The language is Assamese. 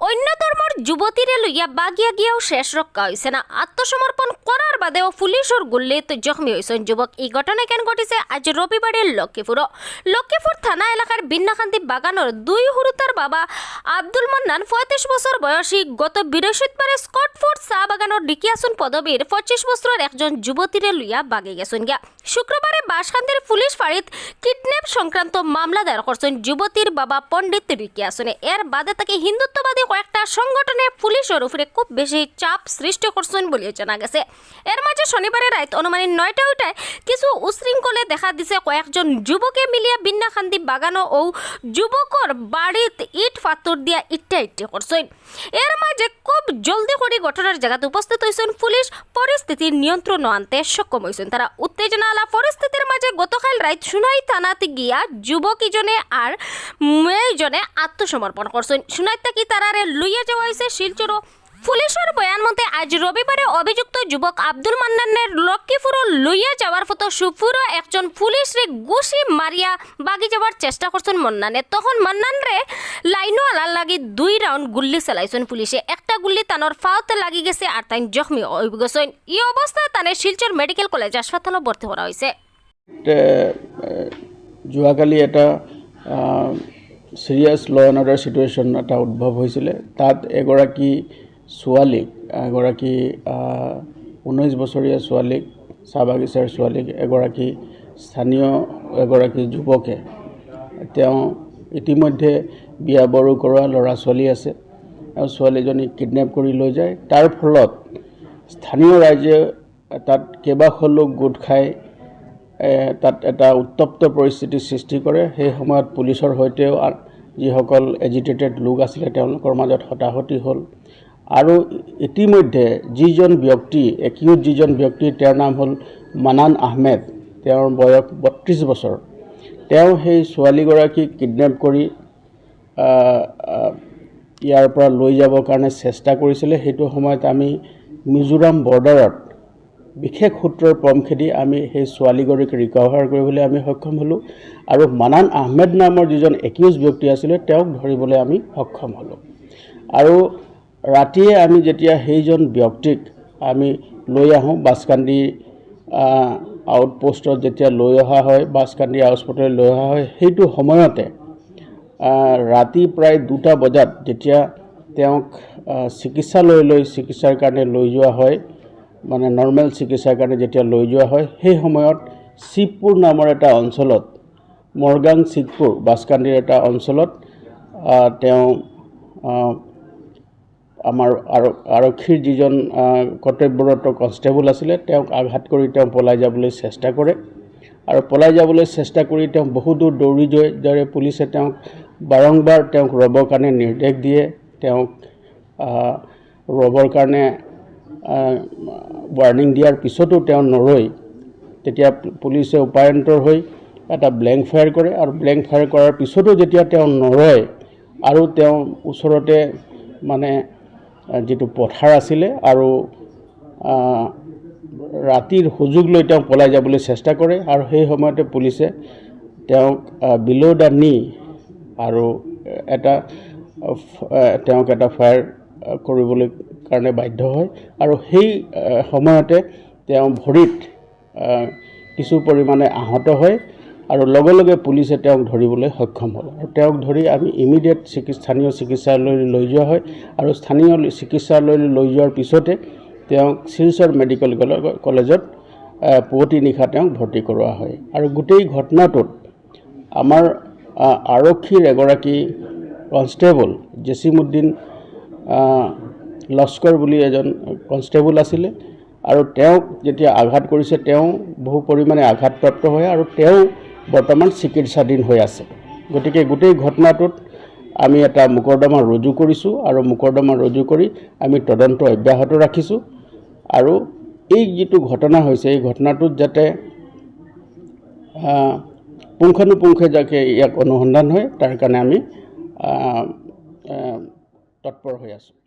অন্য ধর্মর যুবতীরে লইয়া বাগিয়া গিয়াও শেষ রক্ষা হয়েছে না। আত্মসমর্পণ করার বাদেও পুলিশের গুল্লিত জখমি হয়েছেন যুবক এই ঘটনা কেন ঘটিছে? আজ রবিবারের লক্ষ্মীপুর লক্ষ্মীপুর থানা এলাকার বিন্নাকান্তি বাগানোর দুই হুরুতার বাবা আব্দুল মান্নান পঁয়ত্রিশ বছর বয়সী, গত বৃহস্পতিবারে স্কটফোর্ড চা বাগানোর ডিকিয়াসুন পদবীর পঁচিশ বছরের একজন যুবতীরে লইয়া বাগে গেছেন গিয়া শুক্রবারে বাসকান্দের পুলিশ ফাঁড়িত কিডন্যাপ সংক্রান্ত মামলা দায়ের করছেন যুবতীর বাবা পণ্ডিত রিকিয়াসনে এর বাদে তাকে হিন্দুত্ববাদী কয়েকটা সংগঠনে পুলিশের উপরে খুব বেশি চাপ সৃষ্টি করছেন বলে জানা গেছে। এর মাঝে শনিবারে রাত অনুমানিক নয়টা উঠায় কিছু উশৃঙ্খলে দেখা দিছে কয়েকজন যুবকে মিলিয়ে বিন্নাখান্দি বাগানো ও যুবকর বাড়িত ইট, পাথর দিয়া ইট্টা ইট্টি করছেন। এর মাঝে খুব জলদি করে ঘটনার জায়গাতে উপস্থিত হয়েছেন পুলিশ। পরিস্থিতির নিয়ন্ত্রণ আনতে সক্ষম হয়েছেন তারা। উত্তেজনা আলা পরিস্থিতির মাঝে রাত সুনাই থানাতে গিয়া যুবক ইজনে আর মেয়েজনে আত্মসমর্পণ করছেন। সুনাই থাকি তারারে লইয়া যাওয়া হয়েছে শিলচরও পুলিশের বয়ান মতে আজ রবিবারে অভিযুক্ত যুবক আব্দুল মান্নানের লক্ষ্মীপুর লইয়া যাওয়ার ফটো সুপুর একজন পুলিশ রে গুছি মারিয়া বাগি যাওয়ার চেষ্টা করছেন মন্নানে। তখন মান্নান রে লাইনো আলার লাগি দুই রাউন্ড গুল্লি চালাইছেন পুলিশে। একটা গুল্লি তানোর ফাওতে লাগি গেছে আর তাই জখমি গেছেন। এই অবস্থায় তানে শিলচর মেডিকেল কলেজ হাসপাতালত ভর্তি করা হয়েছে যোৱাকালি এটা ছিৰিয়াছ ল এণ্ড অৰ্ডাৰ ছিটুৱেশ্যন এটা উদ্ভৱ হৈছিলে। তাত এগৰাকী ছোৱালীক এগৰাকী ঊনৈছ বছৰীয়া ছোৱালীক চাহ বাগিচাৰ ছোৱালীক এগৰাকী স্থানীয় এগৰাকী যুৱকে তেওঁ ইতিমধ্যে বিয়া বাৰু কৰোৱা ল'ৰা ছোৱালী আছে আৰু ছোৱালীজনীক কিডনেপ কৰি লৈ যায়। তাৰ ফলত স্থানীয় ৰাইজে তাত কেইবাশ লোক গোট খাই তাত এটা উত্তপ্ত পৰিস্থিতিৰ সৃষ্টি কৰে। সেই সময়ত পুলিচৰ সৈতেও যিসকল এজিটেটেড লোক আছিলে তেওঁলোকৰ মাজত হতাহতি হ'ল। আৰু ইতিমধ্যে যিজন ব্যক্তি একিউট যিজন ব্যক্তি তেওঁৰ নাম হ'ল মানান আহমেদ। তেওঁৰ বয়স বত্ৰিছ বছৰ। তেওঁ সেই ছোৱালীগৰাকীক কিডনেপ কৰি ইয়াৰ পৰা লৈ যাবৰ কাৰণে চেষ্টা কৰিছিলে। সেইটো সময়ত আমি মিজোৰাম বৰ্ডাৰত বিশেষ সূত্ৰৰ পম খেদি আমি সেই ছোৱালীগৰাকীক ৰিকভাৰ কৰিবলৈ আমি সক্ষম হ'লোঁ। আৰু মানান আহমেদ নামৰ যিজন একিউজ ব্যক্তি আছিলে তেওঁক ধৰিবলৈ আমি সক্ষম হ'লোঁ। আৰু ৰাতিয়ে আমি যেতিয়া সেইজন ব্যক্তিক আমি লৈ আহোঁ বাছকান্দি আউটপোষ্টত যেতিয়া লৈ অহা হয় বাছকান্দি আউটপোষ্টলৈ লৈ অহা হয় সেইটো সময়তে ৰাতি প্ৰায় দুটা বজাত যেতিয়া তেওঁক চিকিৎসালয়লৈ চিকিৎসাৰ কাৰণে লৈ যোৱা হয় মানে নৰ্মেল চিকিৎসাৰ কাৰণে যেতিয়া লৈ যোৱা হয় সেই সময়ত শিৱপুৰ নামৰ এটা অঞ্চলত মৰগাং শিৱপুৰ বাছকান্দিৰ এটা অঞ্চলত তেওঁ আমাৰ আৰ আৰক্ষীৰ যিজন কৰ্তব্যৰত কনষ্টেবল আছিলে তেওঁক আঘাত কৰি তেওঁ পলাই যাবলৈ চেষ্টা কৰে। আৰু পলাই যাবলৈ চেষ্টা কৰি তেওঁ বহু দূৰ যোৱাৰ দৰে পুলিচে তেওঁক বাৰম্বাৰ তেওঁক ৰ'বৰ কাৰণে নিৰ্দেশ দিয়ে। তেওঁক ৰ'বৰ কাৰণে ৱাৰ্ণিং দিয়াৰ পিছতো তেওঁ নৰৈ তেতিয়া পুলিচে উপায়ন্তৰ হৈ এটা ব্লেংক ফায়াৰ কৰে আৰু ব্লেংক ফায়াৰ কৰাৰ পিছতো যেতিয়া তেওঁ নৰয় আৰু তেওঁ ওচৰতে মানে যিটো পথাৰ আছিলে আৰু ৰাতিৰ সুযোগ লৈ তেওঁ পলাই যাবলৈ চেষ্টা কৰে আৰু সেই সময়তে পুলিচে তেওঁক বিল' দ্য নি আৰু এটা তেওঁক এটা ফায়াৰ কৰিবলৈ কাৰণে বাধ্য হয়। আৰু সেই সময়তে তেওঁ ভৰিত কিছু পৰিমাণে আহত হয় আৰু লগে লগে পুলিচে তেওঁক ধৰিবলৈ সক্ষম হ'ল। আৰু তেওঁক ধৰি আমি ইমিডিয়েট চিকিৎসা স্থানীয় চিকিৎসালয়লৈ লৈ যোৱা হয় আৰু স্থানীয় চিকিৎসালয়লৈ লৈ যোৱাৰ পিছতে তেওঁক শিলচৰ মেডিকেল কলে- কলেজত পুৱতি নিশা তেওঁক ভৰ্তি কৰোৱা হয়। আৰু গোটেই ঘটনাটোত আমাৰ আৰক্ষীৰ এগৰাকী কনষ্টেবল জেচিমুদ্দিন লস্কৰ বুলি এজন কনষ্টেবল আছিলে আৰু তেওঁক যেতিয়া আঘাত কৰিছে তেওঁ বহু পৰিমাণে আঘাতপ্ৰাপ্ত হয় আৰু তেওঁ বৰ্তমান চিকিৎসাধীন হৈ আছে। গতিকে গোটেই ঘটনাটোত আমি এটা মোকৰ্দমা ৰুজু কৰিছোঁ আৰু মোকৰ্দমা ৰুজু কৰি আমি তদন্ত অব্যাহত ৰাখিছোঁ আৰু এই যিটো ঘটনা হৈছে এই ঘটনাটোত যাতে পুংখানুপুংখে যাতে ইয়াক অনুসন্ধান হয় তাৰ কাৰণে আমি তৎপৰ হৈ আছোঁ।